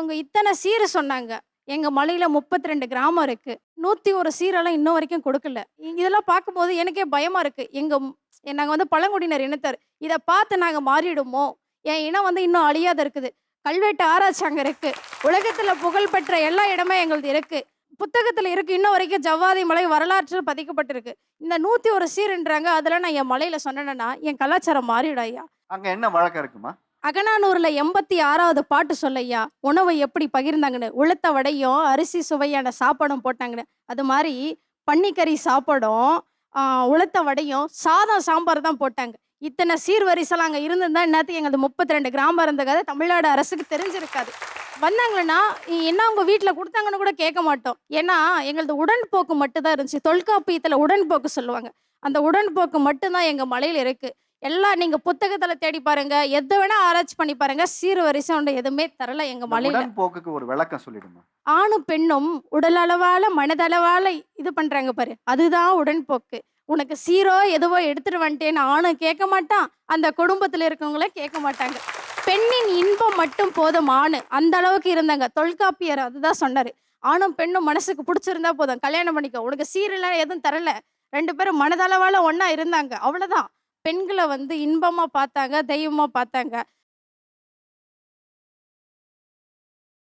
அவங்க இத்தனை சீர் சொன்னாங்க. எங்க மலையில முப்பத்தி ரெண்டு கிராமம் இருக்கு. நூத்தி ஒரு சீரெல்லாம் இன்ன வரைக்கும் கொடுக்கல. இதெல்லாம் பார்க்கும்போது எனக்கே பயமா இருக்கு. எங்க நாங்கள் வந்து பழங்குடியினர் இனத்தர் இதை பார்த்து நாங்கள் மாறிடுமோ? என் இனம் வந்து இன்னும் அழியாத இருக்குது. கல்வெட்டு ஆராய்ச்சி அங்கே இருக்கு. உலகத்தில் புகழ்பெற்ற எல்லா இடமே எங்களுது இருக்கு. புத்தகத்தில் இருக்கு. இன்ன வரைக்கும் ஜவ்வாதி மலை வரலாற்றில் பதிக்கப்பட்டிருக்கு. இந்த நூத்தி ஒரு சீருன்றாங்க. அதெல்லாம் நான் என் மலையில சொன்னேன்னா என் கலாச்சாரம் மாறிடும் ஐயா. அங்க என்ன வழக்கம் இருக்குமா? அகனானூரில் எண்பத்தி ஆறாவது பாட்டு சொல்லையா? உணவை எப்படி பகிர்ந்தாங்கன்னு. உளுத்த வடையும் அரிசி சுவையான சாப்பாடும் போட்டாங்கன்னு. அது மாதிரி பன்னிக்கறி சாப்பாடும் உளுத்த வடையும் சாதம் சாம்பார் தான் போட்டாங்க. இத்தனை சீர்வரிசெல்லாம் அங்கே இருந்திருந்தா என்னத்துக்கு எங்களுக்கு முப்பத்தி ரெண்டு கிராமம் இருந்த கதை தமிழ்நாடு அரசுக்கு தெரிஞ்சிருக்காது. வந்தாங்கன்னா என்ன அவங்க வீட்டில் கொடுத்தாங்கன்னு கூட கேட்க மாட்டோம். ஏன்னா எங்களது உடன்போக்கு மட்டும்தான் இருந்துச்சு. தொல்காப்பியத்தில் உடன்போக்கு சொல்லுவாங்க. அந்த உடன்போக்கு மட்டும்தான் எங்கள் மலையில் இருக்குது எல்லாம் நீங்க புத்தகத்துல தேடி பாருங்க. எதை வேணா ஆராய்ச்சி பண்ணி பாருங்க. சீர்வரிசை ஒன்று எதுவுமே தரல எங்க மலையில உடன்போக்குக்கு ஒரு விளக்கம் சொல்லிடுமா? ஆணும் பெண்ணும் உடலளவால மனதளவால இது பண்றாங்க பாரு. அதுதான் உடன்போக்கு உனக்கு சீரோ எதுவோ எடுத்துட்டு வந்துட்டேன்னு ஆணும் கேட்க மாட்டான். அந்த குடும்பத்துல இருக்கவங்கள கேட்க மாட்டாங்க. பெண்ணின் இன்பம் மட்டும் போதும் ஆணு. அந்த அளவுக்கு இருந்தாங்க. தொல்காப்பியர் அதுதான் சொன்னாரு. ஆணும் பெண்ணும் மனசுக்கு பிடிச்சிருந்தா போதும். கல்யாணம் பண்ணிக்கோ. உனக்கு சீரெல்லாம் எதுவும் தரல. ரெண்டு பேரும் மனதளவால ஒண்ணா இருந்தாங்க. அவ்வளவுதான். பெண்களை வந்து இன்பமா பார்த்தாங்க தெய்வமா பார்த்தாங்க.